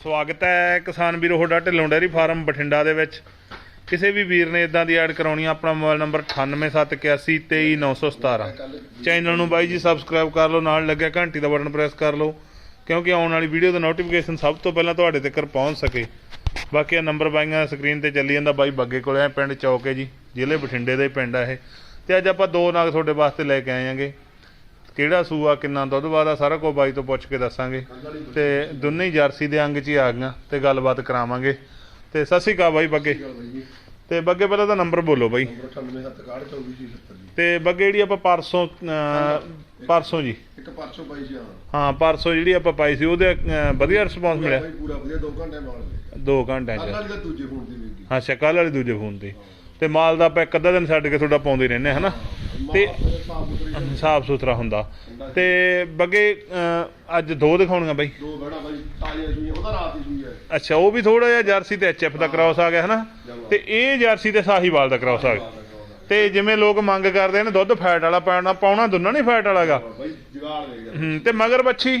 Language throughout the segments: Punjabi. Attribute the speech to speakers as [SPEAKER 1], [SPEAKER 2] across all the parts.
[SPEAKER 1] ਸਵਾਗਤ ਹੈ ਕਿਸਾਨ ਵੀਰੋ, ਤੁਹਾਡਾ ਢਿੱਲੋਂ ਡੈਰੀ ਫਾਰਮ ਬਠਿੰਡਾ ਦੇ ਵਿੱਚ। ਕਿਸੇ ਵੀ ਵੀਰ ਨੇ ਇਦਾਂ ਦੀ ਐਡ ਕਰਾਉਣੀ ਆ, ਆਪਣਾ ਮੋਬਾਈਲ ਨੰਬਰ 9871823917 ਚੈਨਲ ਨੂੰ ਬਾਈ ਜੀ ਸਬਸਕ੍ਰਾਈਬ ਕਰ ਲਓ, ਨਾਲ ਲੱਗਿਆ ਘੰਟੀ ਦਾ ਬਟਨ ਪ੍ਰੈਸ ਕਰ ਲਓ, ਕਿਉਂਕਿ ਆਉਣ ਵਾਲੀ ਵੀਡੀਓ ਦਾ ਨੋਟੀਫਿਕੇਸ਼ਨ ਸਭ ਤੋਂ ਪਹਿਲਾਂ ਤੁਹਾਡੇ ਤੱਕ ਪਹੁੰਚ ਸਕੇ। ਬਾਕੀ ਇਹ ਨੰਬਰ ਬਾਈਆਂ ਸਕਰੀਨ ਤੇ ਚੱਲੀ ਜਾਂਦਾ, ਬਾਈ ਬੱਗੇ ਕੋਲੇ ਆ, ਪਿੰਡ ਚੌਕੇ ਜੀ, ਜ਼ਿਲ੍ਹੇ ਬਠਿੰਡੇ ਦਾ ਹੀ ਪਿੰਡ ਆ ਇਹ। ਤੇ ਅੱਜ ਆਪਾਂ ਦੋ ਨਾਗ ਤੁਹਾਡੇ ਵਾਸਤੇ ਲੈ ਕੇ ਆਏ ਆਂਗੇ। ਕਿਹੜਾ ਸੂਆ, ਕਿੰਨਾ ਦੁੱਧ ਵਾਦਾ ਸਾਰਾ ਕੁਝ ਬਾਈ ਤੋਂ ਪੁੱਛ ਕੇ ਦੱਸਾਂਗੇ। ਤੇ ਦੋਨੇ ਹੀ ਜਰਸੀ ਦੇ ਅੰਗ 'ਚ ਹੀ ਆ ਗਈਆਂ ਤੇ ਗੱਲਬਾਤ ਕਰਾਵਾਂਗੇ। ਤੇ ਸਤਿ ਸ਼੍ਰੀ ਅਕਾਲ ਬਾਈ ਬੱਗੇ। ਤੇ ਬੱਗੇ, ਪਹਿਲਾਂ ਤਾਂ ਨੰਬਰ ਬੋਲੋ ਬਾਈ।
[SPEAKER 2] 98
[SPEAKER 1] ਤੇ ਬੱਗੇ, ਜਿਹੜੀ ਆਪਾਂ ਪਰਸੋਂ ਪਰਸੋਂ ਜੀ।
[SPEAKER 2] ਇੱਕ ਪਰਸੋਂ ਪਾਈ ਸੀ ਹਾਂ,
[SPEAKER 1] ਪਰਸੋਂ ਜਿਹੜੀ ਆਪਾਂ ਪਾਈ ਸੀ, ਉਹਦੇ ਵਧੀਆ ਰਿਸਪੌਂਸ ਮਿਲਿਆ।
[SPEAKER 2] ਬਾਈ ਪੂਰਾ ਵਧੀਆ 2 ਘੰਟੇ ਮਾਰ
[SPEAKER 1] 2 ਘੰਟਿਆਂ
[SPEAKER 2] ਕੱਲ ਵਾਲੀ ਦੂਜੇ ਫੋਨ ਦੀ
[SPEAKER 1] ਹਾਂ ਸ਼ਕਲ ਵਾਲੇ ਦੂਜੇ ਫੋਨ ਤੇ। ਤੇ ਮਾਲ ਦਾ ਆਪਾਂ ਇੱਕ ਅੱਧਾ ਦਿਨ ਛੱਡ ਕੇ ਤੁਹਾਡਾ ਪਾਉਂਦੇ ਰਹਿੰਦੇ ਹਨਾ? ਤੇ
[SPEAKER 2] ਸਾਫ਼ ਸੁਥਰੀ
[SPEAKER 1] ਹੁੰਦਾ। ਤੇ ਬੱਗੇ ਅੱਜ ਦੋ ਦਿਖਾਉਣੀਆਂ ਬਾਈ।
[SPEAKER 2] ਦੋ ਬੜਾ ਬਾਈ ਤਾਜ਼ੀਆਂ ਸੂਈਆਂ ਉਹਦਾ ਰਾਤ ਹੀ ਸੂਈ ਹੈ।
[SPEAKER 1] ਅੱਛਾ ਉਹ ਵੀ ਥੋੜਾ ਜਿਹਾ ਜਰਸੀ ਤੇ ਐਚਐਫ ਦਾ ਕ੍ਰਾਸ ਆ ਗਿਆ ਹਨਾ? ਤੇ ਇਹ ਜਰਸੀ ਤੇ ਸਾਹੀਵਾਲ ਦਾ ਕ੍ਰਾਸ ਆ ਗਿਆ। ਤੇ ਜਿਵੇਂ ਲੋਕ ਮੰਗ ਕਰਦੇ ਨੇ ਦੁੱਧ ਫੈਟ ਵਾਲਾ ਪਾਉਣਾ ਪਾਉਣਾ ਦੋਨਾਂ ਨਹੀਂ ਫੈਟ ਵਾਲਾਗਾ
[SPEAKER 2] ਬਾਈ ਜਗਾੜ ਦੇ
[SPEAKER 1] ਤੇ ਮਗਰ ਬੱਚੀ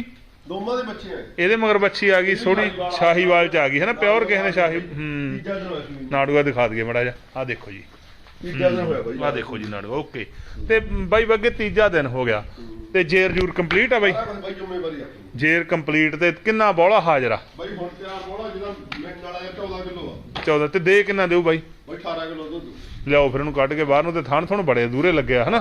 [SPEAKER 2] ਦੋਵਾਂ ਦੇ ਬੱਚੇ ਆ
[SPEAKER 1] ਇਹਦੇ ਮਗਰ ਬੱਚੀ ਆ ਗਈ ਥੋੜੀ ਸ਼ਾਹੀਵਾਲ ਚ ਆ ਗਈ ਹੈ ਨਾ ਪਿਓਰ ਕਿਸੇ ਨੇ ਸ਼ਾਹੀ ਹੂੰ।
[SPEAKER 2] ਤੀਜਾ ਸੂਈ
[SPEAKER 1] ਨਾੜੂਆ ਦਿਖਾ ਦਈਏ ਮੜਾ ਜਾ ਆ ਦੇਖੋ ਜੀ।
[SPEAKER 2] ਤੀਜਾ ਦਿਨ ਹੋਇਆ ਬਾਈ?
[SPEAKER 1] ਆ ਦੇਖੋ ਜੀ ਨਾੜੂਆ ਓਕੇ। ਤੇ ਬਾਈ ਬੱਗੇ ਤੀਜਾ ਦਿਨ ਹੋ ਗਿਆ। ਤੇ ਜੇਰ ਜੂਰ ਕੰਪਲੀਟ ਆ ਬਾਈ?
[SPEAKER 2] ਜ਼ਿੰਮੇਵਾਰੀ
[SPEAKER 1] ਜੇਰ ਕੰਪਲੀਟ ਤੇ ਕਿੰਨਾ ਬੋਲਾ ਹਾਜ਼ਰਾ
[SPEAKER 2] ਬਾਈ ਹੁਣ ਤਿਆਰ ਬੋਲਾ ਜਿਹਦਾ ਮਿੰਟ ਵਾਲਾ ਜਿਹਾ 14 ਕਿਲੋ ਆ।
[SPEAKER 1] 14 ਤੇ ਦੇ ਕਿੰਨਾ ਦੇਊ ਬਾਈ?
[SPEAKER 2] ਬਾਈ 18 ਕਿਲੋ ਦੁੱਧ।
[SPEAKER 1] ਲਿਆਓ ਫਿਰ ਇਹਨੂੰ ਕੱਢ ਕੇ ਬਾਹਰ ਨੂੰ ਤੇ ਥਣ ਥਣ ਬੜੇ ਦੂਰੇ ਲੱਗਿਆ ਹਨਾ?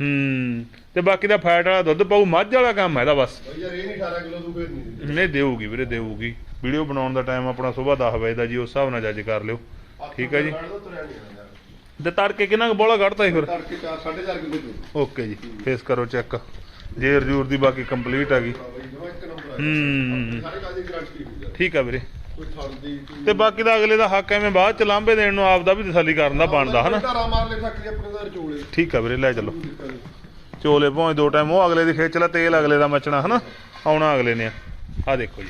[SPEAKER 1] ਹੂੰ ਤੇ ਬਾਕੀ ਦਾ ਫੈਟ ਵਾਲਾ ਦੁੱਧ ਪਾਉ ਮੱਝ ਵਾਲਾ ਕੰਮ ਹੈ ਇਹਦਾ ਬਸ।
[SPEAKER 2] ਬਾਈ ਯਾਰ ਇਹ ਨਹੀਂ 18 ਕਿਲੋ ਤੂੰ ਫੇਰ ਨਹੀਂ ਦਿੰਦੀ।
[SPEAKER 1] ਨਹੀਂ ਦੇਊਗੀ ਵੀਰੇ ਦੇਊਗੀ। ਵੀਡੀਓ ਬਣਾਉਣ ਦਾ ਟਾਈਮ ਆਪਣਾ ਸਵੇਰ 10 ਵਜੇ ਦਾ ਜੀ ਉਸ ਹਿਸਾਬ ਨਾਲ ਜੱਜ ਕਰ ਲਿਓ। ਠੀਕ ਹੈ ਜੀ। ਤੇ ਤੜਕੇ ਕਿੰਨਾ ਕੁ ਬੋਲਾ ਕੱਢਤਾ ਸੀ ਫਿਰ?
[SPEAKER 2] ਤੜਕੇ 4 4.5 ਕਿਲੋ
[SPEAKER 1] ਓਕੇ ਜੀ ਫੇਸ ਕਰੋ ਚੈੱਕ। ਜੇਰ ਜੂਰ ਦੀ ਬਾਕੀ ਕੰਪਲੀਟ ਆ ਗਈ। ਹੂੰ
[SPEAKER 2] ਦੀ
[SPEAKER 1] ਠੀਕ ਆ ਵੀਰੇ।
[SPEAKER 2] ਦੀ
[SPEAKER 1] ਤੇ ਬਾਕੀ ਦਾ ਅਗਲੇ ਦਾ ਹੱਕ ਐਵੇਂ ਬਾਅਦ ਚ ਲਾਂਭੇ ਦੇਣ ਨੂੰ ਆਪਦਾ ਵੀ ਤਸੱਲੀ ਕਰਨ ਦਾ ਬਣਦਾ ਹਨਾ?
[SPEAKER 2] ਦਾ
[SPEAKER 1] ਠੀਕ ਆ ਵੀਰੇ ਲੈ ਚਲੋ। ਚੋਲੇ ਭਾਵੇਂ ਦੋ ਟਾਈਮ ਉਹ ਅਗਲੇ ਦੀ ਖੇਚ ਲਾ ਤੇਲ ਅਗਲੇ ਦਾ ਮਚਣਾ ਹਨਾ? ਆਉਣਾ ਅਗਲੇ ਨੇ। ਆ ਦੇਖੋ ਜੀ।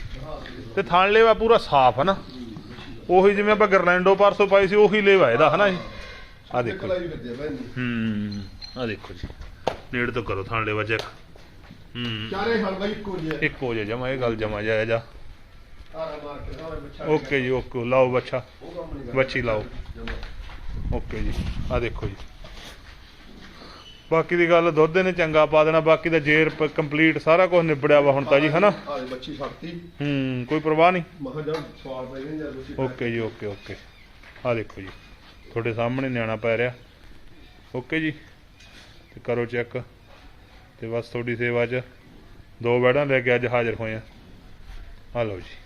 [SPEAKER 1] ਤੇ ਥਣ ਲੇਵਾ ਪੂਰਾ ਸਾਫ਼ ਹਨਾ? ਉਹੀ ਜਿਵੇਂ ਆਪਾਂ ਗਰਲੈਂਡੋ ਪਰਸੋਂ ਪਾਈ ਸੀ ਉਹੀ ਲੇਵਾ ਇਹਦਾ ਹਨਾ ਜੀ? ਆ ਦੇਖੋ ਹੂੰ ਆ ਦੇਖੋ ਜੀ। ਨੇੜੇ ਤੋਂ ਕਰੋ ਥਣ ਲੇਵਾ ਚੈੱਕ। ਹੂੰ।
[SPEAKER 2] ਚਾਰੇ ਹਲ ਬਾਈ ਇੱਕੋ ਜਿਹਾ।
[SPEAKER 1] ਇੱਕੋ ਜਿਹਾ ਜਮਾ ਇਹ ਗੱਲ ਜਮਾ ਜਾਇਆ ਜਾ।
[SPEAKER 2] ਧਾਰਾ ਮਾਰ ਕੇ ਸਾਰੇ ਬੱਚਾ
[SPEAKER 1] ਓਕੇ ਜੀ ਓਕੇ। ਲਾਓ ਬੱਚਾ। ਬੱਚੀ ਲਾਓ। ਓਕੇ ਜੀ। ਆ ਦੇਖੋ ਜੀ। ਬਾਕੀ ਦੀ ਗੱਲ ਦੁੱਧ ਨੇ ਚੰਗਾ ਪਾ ਦੇਣਾ ਬਾਕੀ ਦਾ ਜੇਰ ਕੰਪਲੀਟ ਸਾਰਾ ਕੁਝ ਨਿਬੜਿਆ ਵਾ ਹੁਣ ਤਾਂ ਜੀ ਹਨਾ?
[SPEAKER 2] ਬੱਚੀ ਛੱਡਤੀ।
[SPEAKER 1] ਹੂੰ ਕੋਈ ਪਰਵਾਹ ਨਹੀਂ?
[SPEAKER 2] ਮਹਾ ਜਾ ਸਵਾਲ ਪੈ ਗਏ ਯਾਰ ਬੱਚੀ
[SPEAKER 1] ਓਕੇ ਜੀ ਓਕੇ ਓਕੇ। ਆ ਦੇਖੋ ਜੀ। ਤੁਹਾਡੇ ਸਾਹਮਣੇ ਨਿਆਣਾ ਪੈ ਰਿਹਾ। ਓਕੇ ਜੀ। ਤੇ ਕਰੋ ਚੈੱਕ ਤੇ ਬਸ ਤੁਹਾਡੀ ਸੇਵਾ 'ਚ ਦੋ ਬੈੜਾਂ ਲੈ ਕੇ ਅੱਜ ਹਾਜ਼ਰ ਹੋਏ ਆ। ਆ ਲਓ ਜੀ।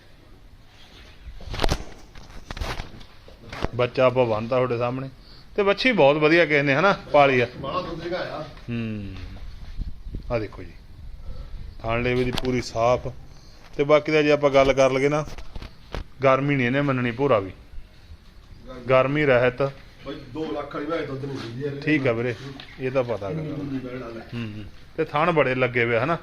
[SPEAKER 1] ਬੱਚਾ ਆਪਾਂ ਬੰਨਤਾ ਤੁਹਾਡੇ ਸਾਹਮਣੇ। ਤੇ ਬੱਚੀ ਬਹੁਤ ਵਧੀਆ ਕਿਸੇ ਨੇ ਹਨਾ? ਪਾਲੀ ਆ। ਹੂੰ। ਆ ਦੇਖੋ ਜੀ। ਥਾਣ ਲੇਵੇ ਦੀ ਪੂਰੀ ਸਾਫ਼। ਤੇ ਬਾਕੀ ਦਾ ਜੇ ਆਪਾਂ ਗੱਲ ਕਰ ਲਗੇ ਨਾ ਗਰਮੀ ਨਹੀਂ ਇਹਨੇ ਮੰਨਣੀ ਭੋਰਾ ਵੀ। ਗਰਮੀ ਰਹਿਤ।
[SPEAKER 2] ਬਾਈ 2 ਲੱਖ ਵਾਲੀ ਮੈਂ ਦੁੱਧ ਨਹੀਂ ਦਿੰਦੀ ਯਾਰ
[SPEAKER 1] ਠੀਕ ਆ ਵੀਰੇ ਇਹ ਤਾਂ ਪਤਾ ਗਾ
[SPEAKER 2] ਦੁੱਧ ਬੈਣ ਵਾਲਾ
[SPEAKER 1] ਹੂੰ ਹੂੰ। ਤੇ ਥਣ ਬੜੇ ਲੱਗੇ ਹੋਏ ਹਨਾ?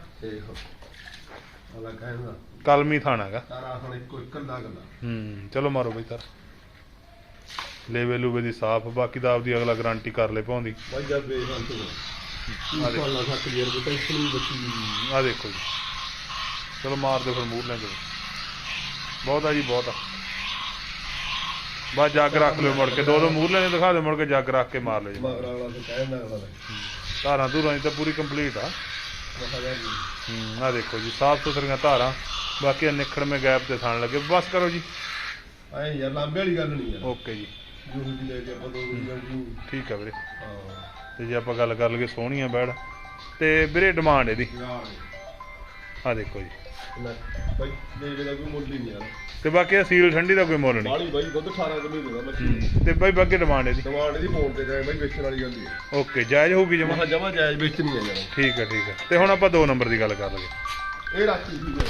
[SPEAKER 2] ਕਹਿੰਦਾ
[SPEAKER 1] ਕਲਮੀ ਥਣ ਹੈਗਾ।
[SPEAKER 2] ਤਾਰਾ ਹੁਣ ਇੱਕੋ ਇਕੱਲਾ ਗੱਲਾ
[SPEAKER 1] ਹੂੰ ਚਲੋ ਮਾਰੋ ਬਈ ਤਰ। ਲੇਵੇ ਲੂਵੇ ਦੀ ਸਾਫ਼ ਬਾਕੀ ਦਾ ਆਪਦੀ ਅਗਲਾ ਗਾਰੰਟੀ ਕਰ ਲੈ ਪਾਉਂਦੀ
[SPEAKER 2] ਬਾਈ
[SPEAKER 1] ਆ ਦੇਖੋ।
[SPEAKER 2] ਬੱਚੀ
[SPEAKER 1] ਆ ਜੀ। ਚਲੋ ਮਾਰ ਦਿਓ ਫਿਰ ਮੂਰ ਲੈ ਕੇ ਬਹੁਤ ਆ ਜੀ ਬਹੁਤ ਆ। ਬਸ ਜੱਗ ਰੱਖ ਲਿਓ ਮੁੜ ਕੇ ਦੋ ਦੋ ਮੂਰ ਲੈਣੇ ਦਿਖਾ ਦਿਓ ਮੁੜ ਕੇ ਜੱਗ ਰੱਖ ਕੇ ਮਾਰ ਲਿਓ ਜੀ।
[SPEAKER 2] ਮਗਰ ਵਾਲਾ ਤੇ ਕਹਿੰਦਾ ਅਗਲਾ
[SPEAKER 1] ਧਾਰਾਂ ਧੂਰਾਂ ਦੀ ਤਾਂ ਪੂਰੀ ਕੰਪਲੀਟ ਆ। ਹੂੰ ਆ ਦੇਖੋ ਜੀ ਸਾਫ਼ ਸੁਥਰੀਆਂ ਧਾਰਾਂ ਬਾਕੀ ਨਿਖੜ ਮੇ ਗੈਪ ਤੇ ਥਾਣ ਲੱਗੇ। ਬਸ ਕਰੋ ਜੀ।
[SPEAKER 2] ਐ ਯਾਰ ਲਾਂਬੇ ਵਾਲੀ ਗੱਲ ਨਹੀਂ ਯਾਰ।
[SPEAKER 1] ਓਕੇ ਜੀ।
[SPEAKER 2] ਜੂਹ ਦੀ ਲੈ ਕੇ ਆਪਾਂ ਦੋ ਦੀ ਗੱਲ ਨਹੀਂ
[SPEAKER 1] ਠੀਕ ਆ ਵੀਰੇ।
[SPEAKER 2] ਹਾਂ।
[SPEAKER 1] ਤੇ ਜੇ ਆਪਾਂ ਗੱਲ ਕਰ ਲਈਏ ਸੋਹਣੀਆਂ ਬੈੜ ਤੇ ਵੀਰੇ ਡਿਮਾਂਡ ਇਹਦੀ। ਆ ਦੇਖੋ ਜੀ।
[SPEAKER 2] ਨਾ ਬਾਈ ਦੇ ਦਾ ਕੋਈ ਮੁੱਲ ਹੀ ਨਹੀਂ ਯਾਰ।
[SPEAKER 1] ਤੇ ਬਾਕੀ ਇਹ ਸੀਲ ਠੰਡੀ ਦਾ ਕੋਈ ਮੁੱਲ ਨਹੀਂ।
[SPEAKER 2] ਬਾਲੀ ਬਾਈ ਦੁੱਧ 18 ਕਿਲੋ ਦੇਦਾ
[SPEAKER 1] ਹੂੰ। ਤੇ ਬਾਈ ਬਾਕੀ ਡਿਮਾਂਡ ਇਹਦੀ।
[SPEAKER 2] ਡਿਮਾਂਡ ਇਹਦੀ ਫੋਨ ਤੇ ਜਾਏ ਬਾਈ ਵੇਚਣ ਵਾਲੀ ਗੱਲ ਨਹੀਂ ਹੈ।
[SPEAKER 1] ਓਕੇ ਜਾਇਜ਼ ਹੋਊਗੀ ਜਮਾ?
[SPEAKER 2] ਜਮਾ ਜਾਇਜ਼ ਵੇਚਣੀ ਹੈ ਯਾਰ।
[SPEAKER 1] ਠੀਕ ਹੈ ਠੀਕ ਹੈ। ਤੇ ਹੁਣ ਆਪਾਂ ਦੋ ਨੰਬਰ ਦੀ ਗੱਲ ਕਰ ਲਈਏ।
[SPEAKER 2] ਇਹ ਸੀ ਯਾਰ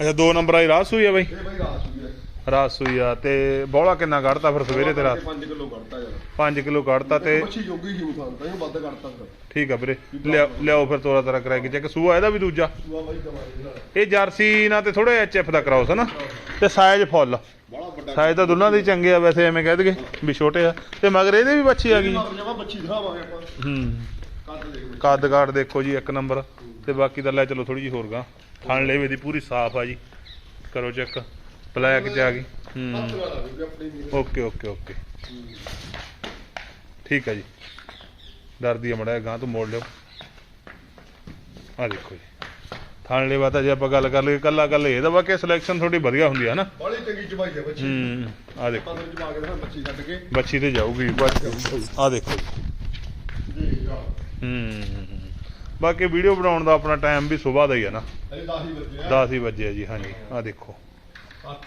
[SPEAKER 1] ਅੱਛਾ ਦੋ ਨੰਬਰ ਆਈ ਰਾਤ ਸੂਈ ਆ ਬਾਈ?
[SPEAKER 2] ਇਹ ਬਾਈ ਰਾਸ ਹੋ
[SPEAKER 1] ਰਾਤ ਸੂਈ ਆ ਤੇ ਬੋਲਾ ਕਿੰਨਾ ਕੱਢਤਾ ਫਿਰ ਸਵੇਰੇ ਤੇ ਰਾਤ?
[SPEAKER 2] 5 ਕਿਲੋ ਕੱਢਤਾ ਯਾਰ।
[SPEAKER 1] 5 ਕਿਲੋ ਕੱਢਤਾ ਤੇ
[SPEAKER 2] ਮੱਛੀ ਜੋਗੀ ਹੀ ਤਾਂ ਇਹ ਵੱਧ ਕੱਢਤਾ ਫਿਰ।
[SPEAKER 1] ਠੀਕ ਆ ਵੀਰੇ ਲਿਆ- ਲਿਆਓ ਫਿਰ ਤੋਰਾ ਤਰਾ ਕਰਾ ਕੇ ਚੈੱਕ। ਸੂਆ ਇਹਦਾ ਵੀ ਦੂਜਾ?
[SPEAKER 2] ਸੂਆ ਬਾਈ ਨਾਲ
[SPEAKER 1] ਇਹ ਜਰਸੀ ਨਾਲ ਤੇ ਥੋੜਾ ਐਚਐਫ ਦਾ ਕਰਾਉਸ ਨਾ। ਤੇ ਸਾਈਜ਼ ਫੁੱਲ। ਸਾਈਜ਼ ਤਾਂ ਦੋਨਾਂ ਦੇ ਚੰਗੇ ਆ ਵੈਸੇ ਐਵੇਂ ਕਹਿ ਦਈਏ ਵੀ ਛੋਟੇ ਆ। ਤੇ ਮਗਰ ਇਹਦੇ ਵੀ ਬੱਚੀ ਆ ਗਈ।
[SPEAKER 2] ਬੱਚੀ ਦਿਖਾਵਾਂਗੇ ਆਪਾਂ।
[SPEAKER 1] ਹੂੰ। ਕੱਦ ਕਾਠ ਦੇਖੋ ਜੀ ਇੱਕ ਨੰਬਰ। ਤੇ ਬਾਕੀ ਦਾ ਲੈ ਚਲੋ ਥੋੜੀ ਜੀ ਹੋਰ ਗਾ। ਥਣ ਲੇਵੇ ਦੀ ਪੂਰੀ ਸਾਫ਼ ਆ ਜੀ। ਕਰੋ ਚੈੱਕ। ਬਲੈਕ ਚ ਆ ਗਈ।
[SPEAKER 2] ਹੱਥ
[SPEAKER 1] ਹੂੰ।
[SPEAKER 2] ਨਾਲ ਆ ਵੀ ਆਪਣੀ ਵੀਰ।
[SPEAKER 1] Okay okay okay. ਠੀਕ ਹੈ ਜੀ। ਡਰਦੀ ਆ ਮੜਾ ਗਾਂ ਤੋਂ ਮੋੜ ਲਿਓ। ਆ ਦੇਖੋ ਜੀ। ਥਾਣ ਲੈਵਾ ਤਾਂ ਜੇ ਆਪਾਂ ਗੱਲ ਕਰ ਲਈਏ ਕੱਲਾ ਕੱਲਾ ਇਹਦਾ ਵਾ ਕਿ ਸਿਲੈਕਸ਼ਨ ਥੋੜੀ ਵਧੀਆ ਹੁੰਦੀ ਹੈ ਨਾ।
[SPEAKER 2] ਬੜੀ ਚੰਗੀ ਚਬਾਈ ਹੈ ਬੱਚੀ।
[SPEAKER 1] ਹੂੰ ਆ ਦੇਖੋ।
[SPEAKER 2] ਪੰਦਰ ਚਬਾ ਕੇ ਦਿਖਾ ਬੱਚੀ ਕੱਢ ਕੇ।
[SPEAKER 1] ਬੱਚੀ ਤੇ ਜਾਊਗੀ ਆ ਦੇਖੋ ਜੀ।
[SPEAKER 2] ਜੀ ਜਾ
[SPEAKER 1] ਹੂੰ ਬਾਕੀ ਵੀਡੀਓ ਬਣਾਉਣ ਦਾ ਆਪਣਾ ਟਾਈਮ ਵੀ ਸਵੇਰ ਦਾ ਹੀ ਹੈ ਨਾ।
[SPEAKER 2] ਇਹ 10 ਹੀ ਵਜੇ ਆ।
[SPEAKER 1] 10 ਹੀ ਵਜੇ ਆ ਜੀ ਹਾਂਜੀ। ਆ ਦੇਖੋ।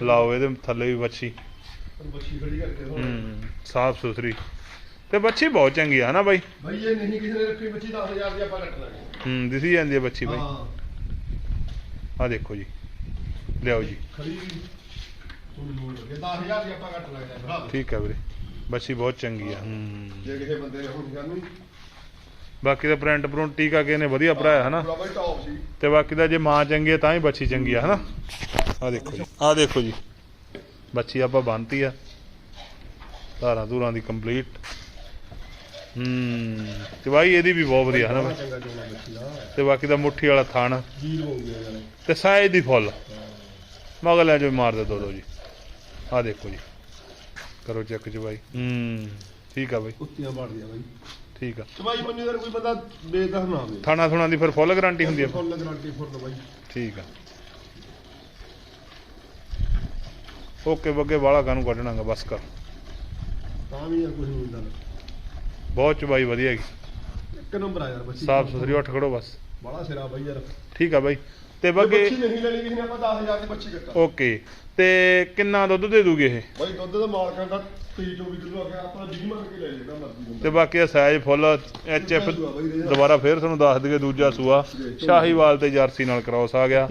[SPEAKER 1] ਲਾਓ ਇਹਦੇ ਥੱਲੇ ਵੀ ਬੱਚੀ
[SPEAKER 2] ਬੱਚੀ ਖੜੀ ਕਰਕੇ ਹੁਣ
[SPEAKER 1] ਹੂੰ ਸਾਫ਼ ਸੁਥਰੀ। ਤੇ ਬੱਚੀ ਬਹੁਤ ਚੰਗੀ ਆ ਨਾ ਬਾਈ?
[SPEAKER 2] ਭਾਈ ਇਹ ਨਹੀਂ ਕਿਸੇ ਨੇ ਰੱਖੀ ਬੱਚੀ 10000 ਦੀ ਆਪਾਂ ਕੱਟ ਲਾਂਗੇ।
[SPEAKER 1] ਹੂੰ ਦਿਸੀ ਜਾਂਦੀ ਹੈ ਬੱਚੀ ਬਾਈ।
[SPEAKER 2] ਹਾਂ।
[SPEAKER 1] ਆ ਦੇਖੋ ਜੀ। ਲਿਆਓ ਜੀ।
[SPEAKER 2] ਖੜੀ ਥੋੜੀ ਲੋੜ ਲੱਗੇ। 10000 ਦੀ ਆਪਾਂ ਕੱਟ ਲਾਂਗੇ ਭਰਾ ਦੇ।
[SPEAKER 1] ਠੀਕ ਹੈ ਵੀਰੇ। ਬੱਚੀ ਬਹੁਤ ਚੰਗੀ ਆ। ਹੂੰ।
[SPEAKER 2] ਜੇ ਕਿਸੇ ਬੰਦੇ ਨੇ ਹੁਣ ਸਾਨੂੰ
[SPEAKER 1] ਬਾਕੀ ਦਾ ਪ੍ਰਿੰਟ ਪ੍ਰੁੰਟ ਟੀਕਾ ਕਿਸੇ ਨੇ ਵਧੀਆ ਭਰਾਇਆ ਹਨਾ?
[SPEAKER 2] ਬਾਈ
[SPEAKER 1] ਤੇ ਬਾਕੀ ਦਾ ਜੇ ਮਾਂ ਚੰਗੀ ਹੈ ਤਾਂ ਹੀ ਬੱਚੀ ਚੰਗੀ ਆ ਹਨਾ? ਆ ਦੇਖੋ ਜੀ। ਆ ਦੇਖੋ ਜੀ। ਬੱਚੀ ਆਪਾਂ ਬੰਨਤੀ ਆ। ਧਾਰਾਂ ਧੂਰਾਂ ਦੀ ਕੰਪਲੀਟ ਹੂੰ ਤੇ ਬਾਈ ਇਹਦੀ ਵੀ ਬਹੁਤ ਵਧੀਆ ਹਨਾ? ਤੇ ਬਾਕੀ ਦਾ ਮੁੱਠੀ ਵਾਲਾ ਥਣ
[SPEAKER 2] ਜੀਰ ਹੋ ਗਿਆ ਯਾਰ
[SPEAKER 1] ਤੇ ਸਾਈਜ਼ ਦੀ ਫੁੱਲ। ਮਗਲਿਆਂ ਜੋ ਮਾਰ ਦੇ ਦੋ ਦੋ ਜੀ। ਆ ਦੇਖੋ ਜੀ। ਕਰੋ ਚੈੱਕ ਜੀ ਬਾਈ। ਹੂੰ ਠੀਕ ਆ ਬਾਈ।
[SPEAKER 2] ਕੁੱਤੀਆਂ ਵੜਦੀਆਂ ਬਾਈ।
[SPEAKER 1] ਠੀਕ ਆ।
[SPEAKER 2] ਤੇ ਬਾਈ ਮੰਨੀ ਦਾ ਕੋਈ ਬੰਦਾ ਬੇਦਖ ਨਾ ਹੋਵੇ।
[SPEAKER 1] ਥਾਣਾ ਥੁਣਾ ਦੀ ਫਿਰ ਫੁੱਲ ਗਾਰੰਟੀ ਹੁੰਦੀ ਆ।
[SPEAKER 2] ਫੁੱਲ ਗਰੰਟੀ ਫੁੱਲ ਬਾਈ।
[SPEAKER 1] ਠੀਕ ਆ। ਓਕੇ ਬੱਗੇ ਵਾਲਾ ਕਾਨੂੰ ਕੱਢਣਾਗਾ ਬਸ ਕਰ।
[SPEAKER 2] ਤਾਂ ਵੀ ਯਾਰ ਕੁਝ ਨਹੀਂ ਹੁੰਦਾ।
[SPEAKER 1] ਬਹੁਤ ਚਬਾਈ ਵਧੀਆ ਹੈਗੀ।
[SPEAKER 2] ਇੱਕ ਨੰਬਰ ਆ ਯਾਰ ਬੱਚੀ।
[SPEAKER 1] ਸਾਫ਼ ਸੁਥਰੀ ਉੱਠ ਖੜੋ ਬਸ।
[SPEAKER 2] ਬੜਾ ਸਿਰਾ ਬਾਈ ਯਾਰ।
[SPEAKER 1] ਠੀਕ ਆ ਬਾਈ। ਤੇ
[SPEAKER 2] ਬੱਗੇ ਬੱਚੀ ਨਹੀਂ ਲੈਣੀ ਕਿਸੇ ਨੇ ਆਪਾਂ 10000 ਦੀ ਬੱਚੀ ਕੱਟਾ
[SPEAKER 1] ਓਕੇ। ਤੇ ਕਿੰਨਾ ਦੁੱਧ ਦੇ ਦੂਗੇ ਇਹ?
[SPEAKER 2] ਬਾਈ ਦੁੱਧ ਦਾ ਮਾਲਕਾਂ ਦਾ 23 24 ਕਿਲੋ ਆ ਗਿਆ ਆਪਾਂ 20 ਮੰਗ ਕੇ ਲੈ ਲੈਣਾ ਮਰਜ਼ੀ
[SPEAKER 1] ਤੇ ਬਾਕੀ ਦਾ ਸਾਈਜ਼ ਫੁੱਲ ਐਚ ਐਫ। ਦੁਬਾਰਾ ਫੇਰ ਤੁਹਾਨੂੰ ਦੱਸ ਦਈਏ ਦੂਜਾ ਸੂਆ। ਸ਼ਾਹੀਵਾਲ ਤੇ ਜਰਸੀ ਨਾਲ ਕ੍ਰਾਸ ਆ ਗਿਆ।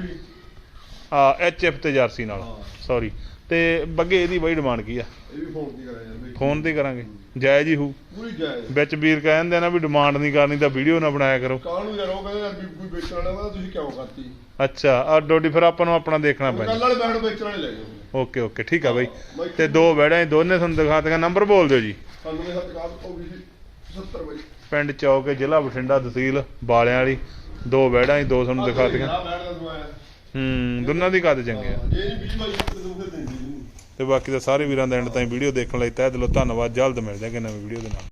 [SPEAKER 1] ਆ ਐਚ ਐਫ ਤੇ ਜਰਸੀ ਨਾਲ। ਸੌਰੀ ਤੇ ਬੱਗੇ ਇਹਦੀ ਬਈ ਡਿਮਾਂਡ ਕੀ ਆ?
[SPEAKER 2] ਇਹ ਵੀ ਫੋਨ ਦੀ ਯਾਰ ਬਾਈ
[SPEAKER 1] ਫੋਨ ਤੇ ਕਰਾਂਗੇ। ਜਾਇਜ਼ ਹੀ ਹੋਊ।
[SPEAKER 2] ਪੂਰੀ ਜਾਇਜ਼।
[SPEAKER 1] ਵਿੱਚ ਵੀਰ ਕਹਿੰਦੇ ਨਾ ਵੀ ਡਿਮਾਂਡ ਨਹੀਂ ਕਰਨੀ ਤਾਂ ਵੀਡੀਓ ਨਾ ਬਣਾਇਆ ਕਰੋ।
[SPEAKER 2] ਕਾਹਨੂੰ ਯਾਰ ਉਹ ਕਹਿੰਦੇ ਯਾਰ ਵੀ ਕੋਈ ਵੇਚਣ ਵਾਲਾ ਵਾ ਤੁਸੀਂ ਕਿਉਂ ਕਰਤੀ?
[SPEAKER 1] ਅੱਛਾ ਆ ਡੋਡੀ ਫਿਰ ਆਪਾਂ ਨੂੰ ਆਪਣਾ ਦੇਖਣਾ
[SPEAKER 2] ਕੱਲ
[SPEAKER 1] ਪੈਂਦਾ
[SPEAKER 2] ਵਾਲੇ ਬੈਠ ਵੇਚਣ ਵਾਲੇ ਲੈ ਜਾਓ।
[SPEAKER 1] ਓਕੇ ਓਕੇ ਠੀਕ ਆ ਬਾਈ। ਤੇ ਦੋ ਬੈੜਾਂ ਦੋਨੇ ਤੁਹਾਨੂੰ ਦਿਖਾ ਦਿਆਂ ਨੰਬਰ ਬੋਲ ਦਿਓ ਜੀ।
[SPEAKER 2] ਸਾਨੂੰ ਦੇ ਹੱਥ ਕਾਬ ਹੋ ਗਈ ਸੀ 70 ਬਾਈ।
[SPEAKER 1] ਪਿੰਡ ਚੌਕ ਜ਼ਿਲ੍ਹਾ ਬਠਿੰਡਾ ਤਹਿਸੀਲ ਬਾਲਿਆਂ ਵਾਲੀ। ਦੋ ਬੈੜਾਂ ਹੀ ਦੋ ਤੁਹਾਨੂੰ ਦਿਖਾ ਦਿਆਂ
[SPEAKER 2] ਦਾ
[SPEAKER 1] ਹੂੰ ਦੋਨਾਂ ਦੀ ਕੱਦ ਚੰਗੇ ਆ?
[SPEAKER 2] ਜੇ ਨਹੀਂ 20 ਬਾਈ
[SPEAKER 1] ਤੇ ਬਾਕੀ ਤਾਂ ਸਾਰੇ ਵੀਰਾਂ ਦਾ ਐਂਡ ਤਾਈਂ ਵੀਡੀਓ ਦੇਖਣ ਲਈ ਤਹਿ ਦਿਲੋਂ ਧੰਨਵਾਦ ਜਲਦ ਮਿਲਦੇ ਹਾਂ ਕਿ ਨਵੀਂ ਵੀਡੀਓ ਦੇ ਨਾਲ।